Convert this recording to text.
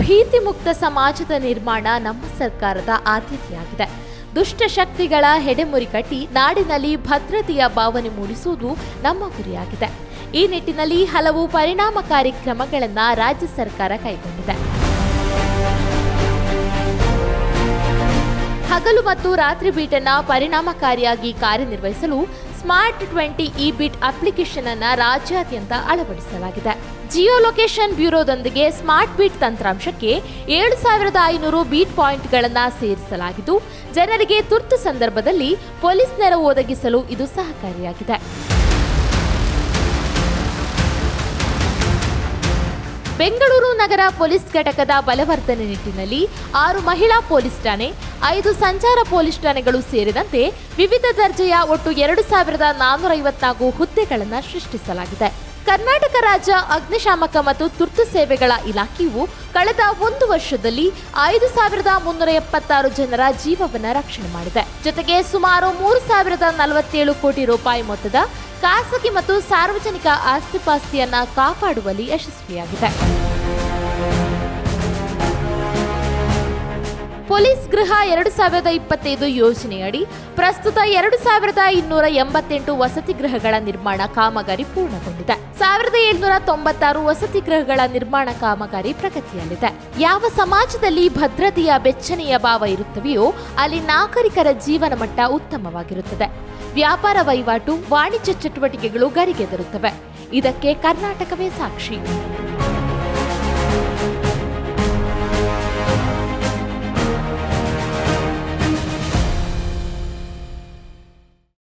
ಭೀತಿ ಮುಕ್ತ ಸಮಾಜದ ನಿರ್ಮಾಣ ನಮ್ಮ ಸರ್ಕಾರದ ಆದ್ಯತೆಯಾಗಿದೆ. ದುಷ್ಟಶಕ್ತಿಗಳ ಹೆಡೆಮುರಿ ಕಟ್ಟಿ ನಾಡಿನಲ್ಲಿ ಭದ್ರತೆಯ ಭಾವನೆ ಮೂಡಿಸುವುದು ನಮ್ಮ ಗುರಿಯಾಗಿದೆ. ಈ ನಿಟ್ಟಿನಲ್ಲಿ ಹಲವು ಪರಿಣಾಮಕಾರಿ ಕ್ರಮಗಳನ್ನು ರಾಜ್ಯ ಸರ್ಕಾರ ಕೈಗೊಂಡಿದೆ. ಹಗಲು ಮತ್ತು ರಾತ್ರಿ ಬೀಟನ್ನು ಪರಿಣಾಮಕಾರಿಯಾಗಿ ಕಾರ್ಯನಿರ್ವಹಿಸಲು smart twenty E beat application ಅನ್ನು ರಾಜ್ಯಾದ್ಯಂತ ಅಳವಡಿಸಲಾಗಿದೆ. ಜಿಯೋ ಲೊಕೇಶನ್ ಬ್ಯೂರೋದೊಂದಿಗೆ ಸ್ಮಾರ್ಟ್ ಬೀಟ್ ತಂತ್ರಾಂಶಕ್ಕೆ ಏಳು ಸಾವಿರದ ಐನೂರು ಬೀಟ್ ಪಾಯಿಂಟ್ಗಳನ್ನು ಸೇರಿಸಲಾಗಿದ್ದು, ಜನರಿಗೆ ತುರ್ತು ಸಂದರ್ಭದಲ್ಲಿ ಪೊಲೀಸ್ ನೆರವು ಒದಗಿಸಲು ಇದು ಸಹಕಾರಿಯಾಗಿದೆ. ಬೆಂಗಳೂರು ನಗರ ಪೊಲೀಸ್ ಘಟಕದ ಬಲವರ್ಧನೆ ನಿಟ್ಟಿನಲ್ಲಿ ಆರು ಮಹಿಳಾ ಪೊಲೀಸ್ ಠಾಣೆ, ಐದು ಸಂಚಾರ ಪೊಲೀಸ್ ಠಾಣೆಗಳು ಸೇರಿದಂತೆ ವಿವಿಧ ದರ್ಜೆಯ ಒಟ್ಟು ಎರಡು ಸಾವಿರದ ನಾನ್ನೂರ ಐವತ್ನಾಲ್ಕು ಹುದ್ದೆಗಳನ್ನು ಸೃಷ್ಟಿಸಲಾಗಿದೆ. ಕರ್ನಾಟಕ ರಾಜ್ಯ ಅಗ್ನಿಶಾಮಕ ಮತ್ತು ತುರ್ತು ಸೇವೆಗಳ ಇಲಾಖೆಯು ಕಳೆದ ಒಂದು ವರ್ಷದಲ್ಲಿ ಐದು ಸಾವಿರದ ಮುನ್ನೂರ ಎಪ್ಪತ್ತಾರು ಜನರ ಜೀವವನ್ನು ರಕ್ಷಣೆ ಮಾಡಿದೆ. ಜೊತೆಗೆ ಸುಮಾರು ಮೂರು ಸಾವಿರದ ನಲವತ್ತೇಳು ಕೋಟಿ ರೂಪಾಯಿ ಮೊತ್ತದ ಖಾಸಗಿ ಮತ್ತು ಸಾರ್ವಜನಿಕ ಆಸ್ತಿಪಾಸ್ತಿಯನ್ನ ಕಾಪಾಡುವಲ್ಲಿ ಯಶಸ್ವಿಯಾಗಿದೆ. ಪೊಲೀಸ್ ಗೃಹ ಎರಡು ಸಾವಿರದ ಇಪ್ಪತ್ತೈದು ಯೋಜನೆಯಡಿ ಪ್ರಸ್ತುತ ಎರಡು ಸಾವಿರದ ಇನ್ನೂರ ಎಂಬತ್ತೆಂಟು ವಸತಿ ಗೃಹಗಳ ನಿರ್ಮಾಣ ಕಾಮಗಾರಿ ಪೂರ್ಣಗೊಂಡಿದೆ. ಸಾವಿರದ ಏಳ್ನೂರ ತೊಂಬತ್ತಾರು ವಸತಿ ಗೃಹಗಳ ನಿರ್ಮಾಣ ಕಾಮಗಾರಿ ಪ್ರಗತಿಯಲ್ಲಿದೆ. ಯಾವ ಸಮಾಜದಲ್ಲಿ ಭದ್ರತೆಯ ಬೆಚ್ಚನೆಯ ಭಾವ ಇರುತ್ತವೆಯೋ ಅಲ್ಲಿ ನಾಗರಿಕರ ಜೀವನ ಮಟ್ಟ ಉತ್ತಮವಾಗಿರುತ್ತದೆ. ವ್ಯಾಪಾರ ವಹಿವಾಟು, ವಾಣಿಜ್ಯ ಚಟುವಟಿಕೆಗಳು ಗರಿಗೆದರುತ್ತವೆ. ಇದಕ್ಕೆ ಕರ್ನಾಟಕವೇ ಸಾಕ್ಷಿ.